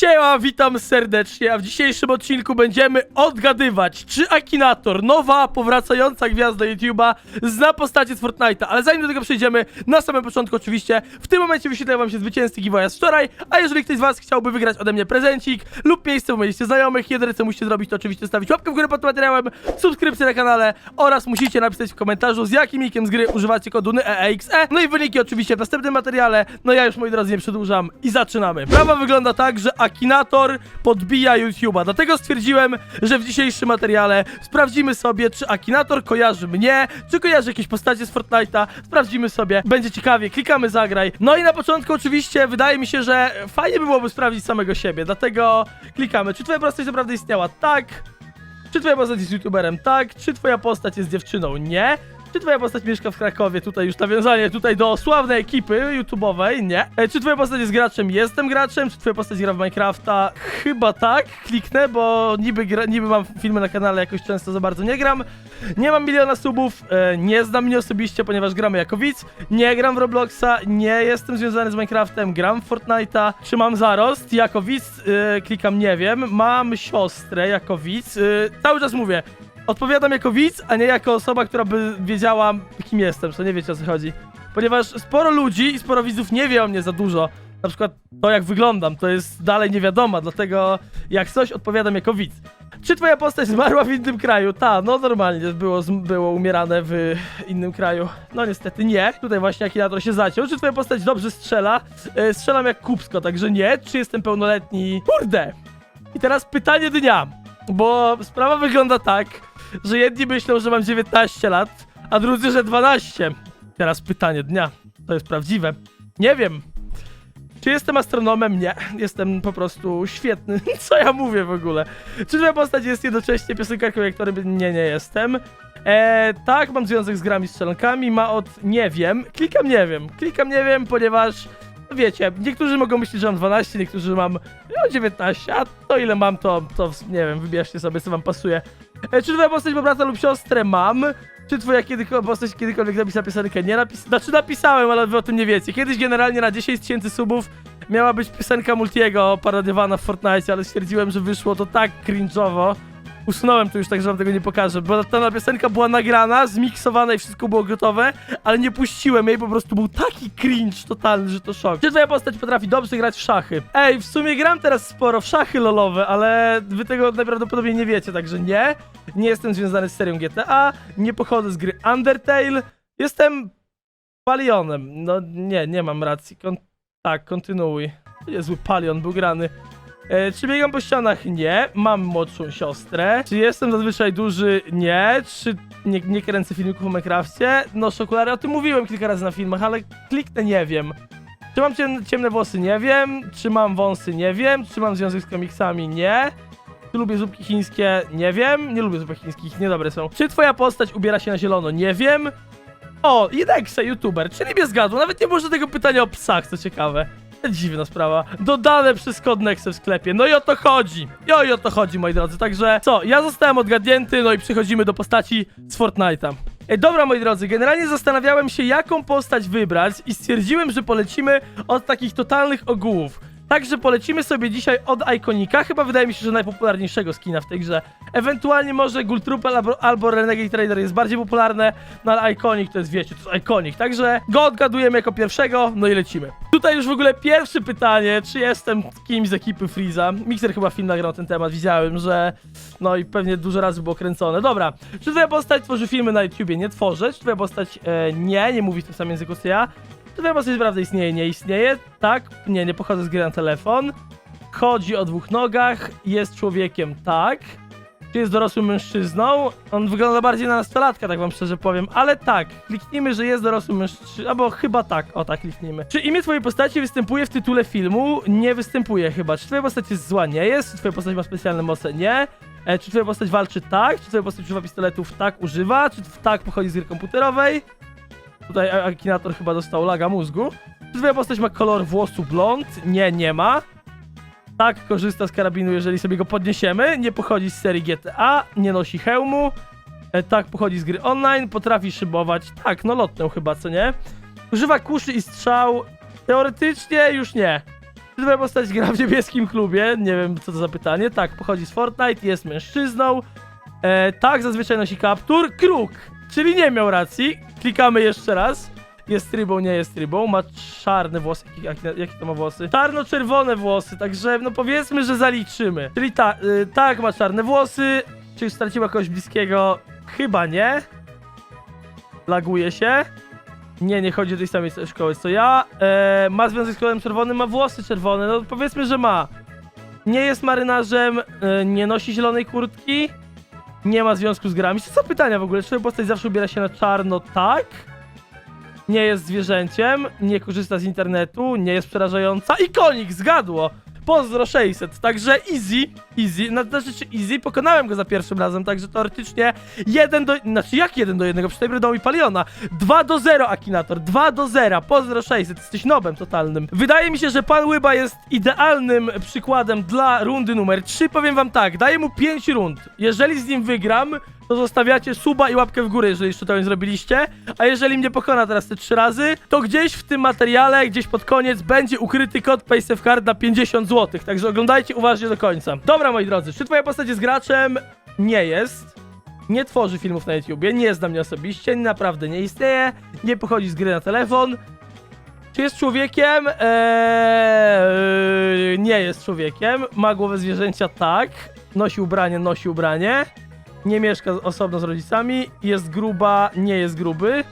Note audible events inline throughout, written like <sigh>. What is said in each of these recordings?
Siema, witam serdecznie, a w dzisiejszym odcinku będziemy odgadywać, czy Akinator, nowa, powracająca gwiazda YouTube'a, zna postacie z Fortnite'a. Ale zanim do tego przejdziemy, na samym początku oczywiście, w tym momencie wyświetla wam się zwycięzcy giveawaya z wczoraj, a jeżeli ktoś z was chciałby wygrać ode mnie prezencik lub miejsce u moich znajomych, jedyne co musicie zrobić to oczywiście stawić łapkę w górę pod materiałem, subskrypcję na kanale oraz musicie napisać w komentarzu z jakim nikiem z gry używacie kodu EEXE. No i wyniki oczywiście w następnym materiale. No ja już moi drodzy nie przedłużam i zaczynamy. Prawa wygląda tak, że Akinator podbija YouTube'a. Dlatego stwierdziłem, że w dzisiejszym materiale sprawdzimy sobie, czy Akinator kojarzy mnie, czy kojarzy jakieś postacie z Fortnite'a. Sprawdzimy sobie. Będzie ciekawie. Klikamy zagraj. No i na początku oczywiście wydaje mi się, że fajnie by byłoby sprawdzić samego siebie. Dlatego klikamy. Czy twoja postać naprawdę istniała? Tak. Czy twoja postać jest youtuberem? Tak. Czy twoja postać jest dziewczyną? Nie. Czy twoja postać mieszka w Krakowie? Tutaj już nawiązanie tutaj do sławnej ekipy YouTube'owej? Nie. E, czy twoja postać jest graczem? Jestem graczem. Czy twoja postać gra w Minecrafta? Chyba tak. Kliknę, bo niby, gra, niby mam filmy na kanale, jakoś często za bardzo nie gram. Nie mam miliona subów, e, nie znam mnie osobiście, ponieważ gramy jako widz. Nie gram w Robloxa, nie jestem związany z Minecraftem, gram w Fortnite'a. Czy mam zarost? Jako widz e, klikam nie wiem. Mam siostrę jako widz. E, cały czas mówię, Odpowiadam jako widz, a nie jako osoba, która by wiedziała, kim jestem, co nie wiecie o co chodzi. Ponieważ sporo ludzi i sporo widzów nie wie o mnie za dużo. Na przykład to, jak wyglądam, to jest dalej nie wiadomo, dlatego jak coś odpowiadam jako widz. Czy twoja postać zmarła w innym kraju? Ta, no normalnie było, było umierane w innym kraju. No niestety nie. Tutaj właśnie Akinator się zaciął. Czy twoja postać dobrze strzela? E, strzelam jak kupsko, także nie. Czy jestem pełnoletni? Kurde! I teraz pytanie dnia. Bo sprawa wygląda tak, że jedni myślą, że mam 19 lat, a drudzy, że 12. Teraz pytanie dnia. To jest prawdziwe. Nie wiem. Czy jestem astronomem? Nie. Jestem po prostu świetny. <laughs> Co ja mówię w ogóle? Czy twoja postać jest jednocześnie piosenkarką, jak którym nie, nie jestem? Eee, tak, mam związek z grami strzelankami, ma od nie wiem. Klikam nie wiem. Klikam nie wiem, ponieważ no wiecie, niektórzy mogą myśleć, że mam 12, niektórzy mam no, 19, a to ile mam, to, to nie wiem, wybierzcie sobie, co wam pasuje. E, czy twoja postać ma brata lub siostrę? Mam. Czy twoja kiedykolwiek, postać kiedykolwiek napisała piosenkę? Nie napis... Znaczy napisałem, ale wy o tym nie wiecie. Kiedyś generalnie na 10 tysięcy subów miała być piosenka Multiego parodiowana w Fortnite, ale stwierdziłem, że wyszło to tak cringe'owo. Usunąłem to już tak, że wam tego nie pokażę, bo ta piosenka była nagrana, zmiksowana i wszystko było gotowe, ale nie puściłem jej, po prostu był taki cringe totalny, że to szok. Czy twoja postać potrafi dobrze grać w szachy? Ej, w sumie gram teraz sporo w szachy lolowe, ale wy tego najprawdopodobniej nie wiecie, także nie. Nie jestem związany z serią GTA, nie pochodzę z gry Undertale, jestem palionem. No nie, nie mam racji. Kon tak, kontynuuj. Niezły palion był grany. E, czy biegam po ścianach? Nie. Mam młodszą siostrę. Czy jestem zazwyczaj duży? Nie. Czy nie, nie kręcę filmików o Minecrafcie? No, szokulary, o tym mówiłem kilka razy na filmach, ale kliknę nie wiem. Czy mam ciemne, włosy? Nie wiem. Czy mam wąsy? Nie wiem. Czy mam związek z komiksami? Nie. Czy lubię zupki chińskie? Nie wiem. Nie lubię zupek chińskich, niedobre są. Czy twoja postać ubiera się na zielono? Nie wiem. O, Jedeksa, youtuber, czyli mnie zgadł. Nawet nie było żadnego pytania o psach, co ciekawe. <laughs> Dziwna sprawa. Dodane przez kod Nexe w sklepie. No i o to chodzi. No i o to chodzi, moi drodzy. Także co, ja zostałem odgadnięty, no i przechodzimy do postaci z Fortnite'a. Ej, dobra, moi drodzy, generalnie zastanawiałem się, jaką postać wybrać i stwierdziłem, że polecimy od takich totalnych ogółów. Także polecimy sobie dzisiaj od Iconika, chyba wydaje mi się, że najpopularniejszego skina w tej grze. Ewentualnie może Gultrupel albo, albo Renegade Trader jest bardziej popularne, no ale Iconic to jest, wiecie, to jest Iconic. Także go odgadujemy jako pierwszego, no i lecimy. Tutaj już w ogóle pierwsze pytanie, czy jestem kimś z ekipy Freeza. Mixer chyba film nagrał na ten temat, widziałem, że no i pewnie dużo razy było kręcone. Dobra, czy twoja postać tworzy filmy na YouTubie? Nie tworzę. Czy twoja postać e, nie, nie mówi w tym samym języku co ja? Twoja postać naprawdę istnieje? Nie istnieje? Tak? Nie, nie pochodzę z gry na telefon. Chodzi o dwóch nogach, jest człowiekiem, tak. Czy jest dorosłym mężczyzną? On wygląda bardziej na nastolatka, tak wam szczerze powiem, ale tak, kliknijmy, że jest dorosłym mężczyzną, albo chyba tak, o tak, kliknijmy. Czy imię twojej postaci występuje w tytule filmu? Nie występuje chyba. Czy twoja postać jest zła? Nie jest. Czy twoja postać ma specjalne moce? Nie. E, czy twoja postać walczy? Tak. Czy twoja postać używa pistoletów? Tak, używa. Czy tak pochodzi z gry komputerowej? Tutaj Akinator chyba dostał laga mózgu. Czy twoja postać ma kolor włosu blond? Nie, nie ma. Tak, korzysta z karabinu, jeżeli sobie go podniesiemy. Nie pochodzi z serii GTA, nie nosi hełmu. E, tak, pochodzi z gry online, potrafi szybować. Tak, no lotnę chyba, co nie? Używa kuszy i strzał. Teoretycznie już nie. Czy twoja postać gra w niebieskim klubie? Nie wiem, co to za pytanie. Tak, pochodzi z Fortnite, jest mężczyzną. E, tak, zazwyczaj nosi kaptur. Kruk, czyli nie miał racji. Klikamy jeszcze raz. Jest rybą, nie jest rybą. Ma czarne włosy. Jak, jak, jakie to ma włosy? Czarno-czerwone włosy, także no powiedzmy, że zaliczymy. Czyli ta, y, tak, ma czarne włosy. Czy straciła kogoś bliskiego? Chyba nie. Laguje się. Nie, nie chodzi do tej samej szkoły co ja. E, ma związek z kolorem czerwonym, ma włosy czerwone. No powiedzmy, że ma. Nie jest marynarzem, e, nie nosi zielonej kurtki. Nie ma związku z grami. Co pytania w ogóle? Czy postać zawsze ubiera się na czarno? Tak. Nie jest zwierzęciem, nie korzysta z internetu, nie jest przerażająca. I konik, zgadło! Pozdro 600, także easy, easy, na znaczy czy easy, pokonałem go za pierwszym razem, także teoretycznie 1 do, znaczy jak 1 do 1, przy tej mi paliona, 2 do 0 Akinator, 2 do 0, pozdro 600, jesteś nobem totalnym. Wydaje mi się, że pan Łyba jest idealnym przykładem dla rundy numer 3, powiem wam tak, daję mu 5 rund, jeżeli z nim wygram, to zostawiacie suba i łapkę w górę, jeżeli jeszcze to nie zrobiliście. A jeżeli mnie pokona teraz te trzy razy, to gdzieś w tym materiale, gdzieś pod koniec, będzie ukryty kod PaySafeCard na 50 zł. Także oglądajcie uważnie do końca. Dobra, moi drodzy, czy twoja postać jest graczem? Nie jest. Nie tworzy filmów na YouTubie, nie zna mnie osobiście, naprawdę nie istnieje, nie pochodzi z gry na telefon. Czy jest człowiekiem? Eee, nie jest człowiekiem. Ma głowę zwierzęcia? Tak. Nosi ubranie? Nosi ubranie. Nie mieszka osobno z rodzicami. Jest gruba? Nie jest gruby.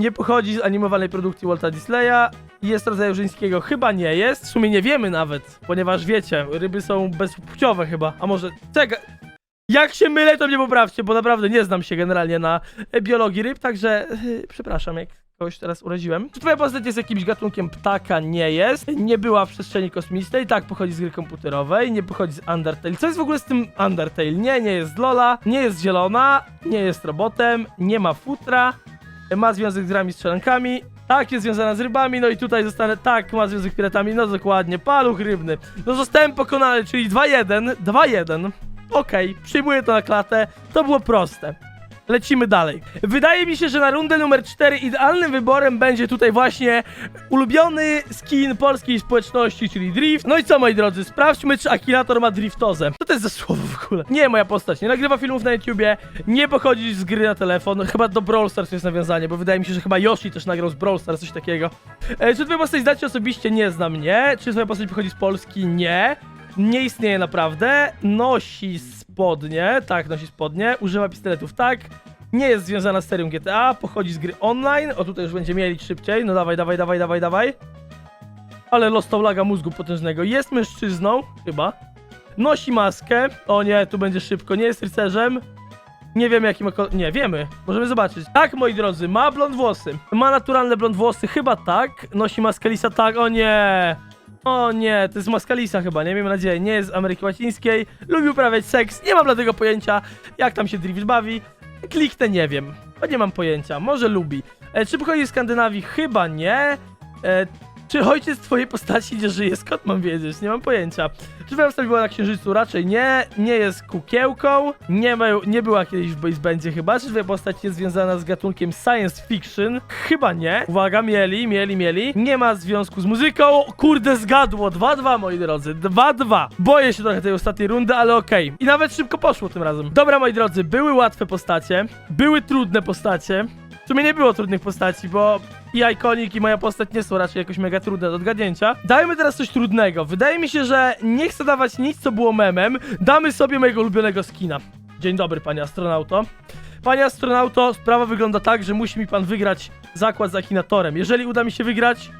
Nie pochodzi z animowanej produkcji Walta Disneya. Jest rodzaju żeńskiego? Chyba nie jest. W sumie nie wiemy nawet, ponieważ wiecie, ryby są bezpłciowe chyba. A może... Czekaj. Jak się mylę, to mnie poprawcie, bo naprawdę nie znam się generalnie na e, biologii ryb, także yy, przepraszam, jak kogoś teraz uraziłem. Czy twoja postać jest jakimś gatunkiem ptaka? Nie jest. Nie była w przestrzeni kosmicznej, tak, pochodzi z gry komputerowej, nie pochodzi z Undertale. Co jest w ogóle z tym Undertale? Nie, nie jest Lola, nie jest zielona, nie jest robotem, nie ma futra, ma związek z grami strzelankami, tak, jest związana z rybami, no i tutaj zostanę, tak, ma związek z piratami, no dokładnie, paluch rybny. No zostałem pokonany, czyli 2-1, 2-1. Okej, przyjmuję to na klatę, to było proste. Lecimy dalej. Wydaje mi się, że na rundę numer 4 idealnym wyborem będzie tutaj właśnie ulubiony skin polskiej społeczności, czyli Drift. No i co moi drodzy, sprawdźmy czy Akinator ma driftozę. Co to jest za słowo w ogóle? Nie, moja postać nie nagrywa filmów na YouTubie, nie pochodzi z gry na telefon, chyba do Brawl Stars jest nawiązanie, bo wydaje mi się, że chyba Yoshi też nagrał z Brawl Stars, coś takiego. E, czy twoja postać znacie osobiście? Nie zna mnie. Czy twoja postać pochodzi z Polski? Nie. Nie istnieje naprawdę. Nosi spodnie, tak, nosi spodnie. Używa pistoletów, tak. Nie jest związana z serią GTA, pochodzi z gry online. O, tutaj już będzie mieli szybciej. No dawaj, dawaj, dawaj, dawaj, dawaj. Ale dostał laga mózgu potężnego. Jest mężczyzną, chyba. Nosi maskę. O nie, tu będzie szybko. Nie jest rycerzem. Nie wiemy jakim. Nie, wiemy. Możemy zobaczyć. Tak, moi drodzy, ma blond włosy. Ma naturalne blond włosy, chyba tak. Nosi maskę lisa, tak. O nie. O nie, to jest maska lisa chyba, nie? Miejmy nadzieję. Nie jest z Ameryki Łacińskiej. Lubi uprawiać seks. Nie mam dlatego pojęcia, jak tam się Drift bawi. Kliknę, nie wiem. Bo nie mam pojęcia. Może lubi. E, czy pochodzi z Skandynawii? Chyba nie. E, czy ojciec twojej postaci nie żyje? Skąd mam wiedzieć? Nie mam pojęcia. Czy postać była na Księżycu? Raczej nie. Nie jest kukiełką. Nie, ma, nie była kiedyś w boys bandzie chyba. Czy twoja postać jest związana z gatunkiem science fiction? Chyba nie. Uwaga, mieli, mieli, mieli. Nie ma związku z muzyką. Kurde, zgadło. 2-2, moi drodzy. 2-2. Boję się trochę tej ostatniej rundy, ale okej. I nawet szybko poszło tym razem. Dobra, moi drodzy, były łatwe postacie. Były trudne postacie. W sumie nie było trudnych postaci, bo i Iconic i moja postać nie są raczej jakoś mega trudne do odgadnięcia. Dajmy teraz coś trudnego. Wydaje mi się, że nie chcę dawać nic, co było memem. Damy sobie mojego ulubionego skina. Dzień dobry, panie astronauto. Panie astronauto, sprawa wygląda tak, że musi mi pan wygrać zakład z Akinatorem. Jeżeli uda mi się wygrać,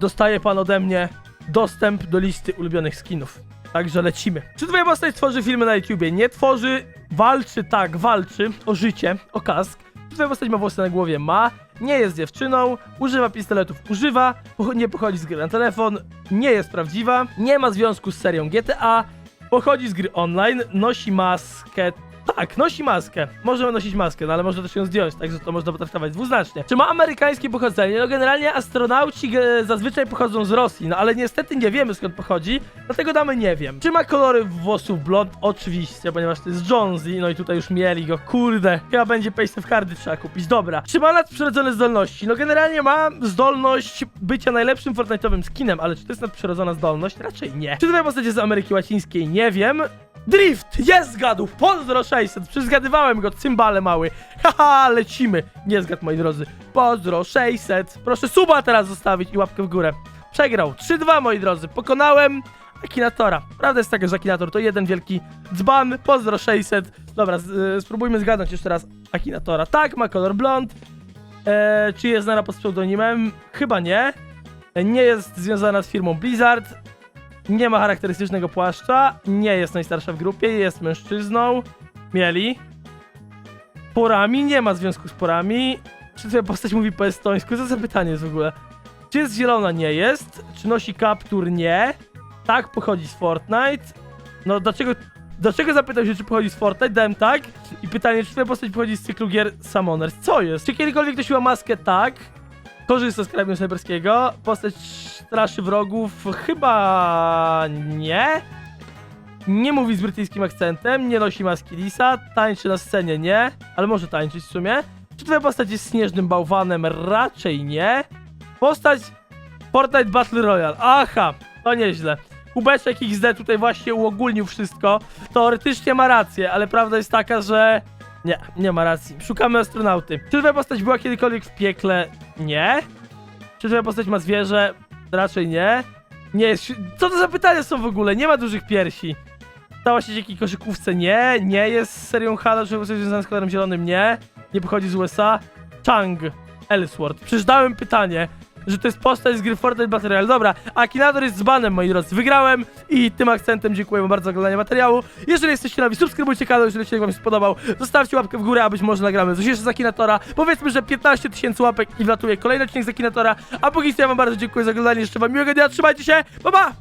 dostaje pan ode mnie dostęp do listy ulubionych skinów. Także lecimy. Czy twoja postać tworzy filmy na YouTubie? Nie tworzy. Walczy, tak, walczy o życie, o kask. Twoja postać ma włosy na głowie? Ma. Nie jest dziewczyną. Używa pistoletów? Używa. Nie pochodzi z gry na telefon. Nie jest prawdziwa. Nie ma związku z serią GTA. Pochodzi z gry online. Nosi maskę. Tak, nosi maskę. Może nosić maskę, no ale można też ją zdjąć, także to można potraktować dwuznacznie. Czy ma amerykańskie pochodzenie? No generalnie astronauci e, zazwyczaj pochodzą z Rosji, no ale niestety nie wiemy skąd pochodzi, dlatego damy nie wiem. Czy ma kolory włosów blond? Oczywiście, ponieważ to jest Jonesy, no i tutaj już mieli go, kurde. Chyba będzie Pace of Cardy trzeba kupić, dobra. Czy ma nadprzyrodzone zdolności? No generalnie ma zdolność bycia najlepszym Fortnite'owym skinem, ale czy to jest nadprzyrodzona zdolność? Raczej nie. Czy tutaj postać jest z Ameryki Łacińskiej? Nie wiem. Drift! Jest zgadł! Pozdro 600! Przyzgadywałem go, cymbale mały. Haha, lecimy. Nie zgadł, moi drodzy. Pozdro 600. Proszę suba teraz zostawić i łapkę w górę. Przegrał. 3-2, moi drodzy. Pokonałem Akinatora. Prawda jest taka, że Akinator to jeden wielki dzban. Pozdro 600. Dobra, y, spróbujmy zgadnąć jeszcze raz Akinatora. Tak, ma kolor blond. E, czy jest znana pod pseudonimem? Chyba nie. E, Nie jest związana z firmą Blizzard. Nie ma charakterystycznego płaszcza. Nie jest najstarsza w grupie. Jest mężczyzną. Mieli. Porami. Nie ma związku z porami. Czy twoja postać mówi po estońsku? Co za pytanie jest w ogóle? Czy jest zielona? Nie jest. Czy nosi kaptur? Nie. Tak, pochodzi z Fortnite. No dlaczego... Dlaczego zapytał się, czy pochodzi z Fortnite? Dałem tak. I pytanie, czy twoja postać pochodzi z cyklu gier Summoners? Co jest? Czy kiedykolwiek nosiła maskę? Tak. Korzysta z karabinu snajperskiego. Postać straszy wrogów? Chyba nie. Nie mówi z brytyjskim akcentem, nie nosi maski Lisa, tańczy na scenie nie, ale może tańczyć w sumie. Czy twoja postać jest śnieżnym bałwanem? Raczej nie. Postać Fortnite Battle Royale. Aha, to nieźle. Kubeczek XD tutaj właśnie uogólnił wszystko. Teoretycznie ma rację, ale prawda jest taka, że... Nie, nie ma racji. Szukamy astronauty. Czy twoja postać była kiedykolwiek w piekle? Nie. Czy twoja postać ma zwierzę? Raczej nie. Nie jest... Co to za pytania są w ogóle? Nie ma dużych piersi. Stała się dzięki koszykówce? Nie. Nie jest serią Halo, czy coś związane z kolorem zielonym? Nie. Nie pochodzi z USA. Chang Ellsworth. Przeczytałem pytanie, że to jest postać z gry Fortnite Battle Royale. Dobra, Akinator jest z banem, moi drodzy. Wygrałem i tym akcentem dziękuję wam bardzo za oglądanie materiału. Jeżeli jesteście nowi, subskrybujcie kanał, jeżeli odcinek wam się spodobał. Zostawcie łapkę w górę, a być może nagramy coś jeszcze z Akinatora. Powiedzmy, że 15 tysięcy łapek i wlatuje kolejny odcinek z Akinatora. A póki co ja wam bardzo dziękuję za oglądanie. Jeszcze wam miłego dnia, trzymajcie się, pa pa!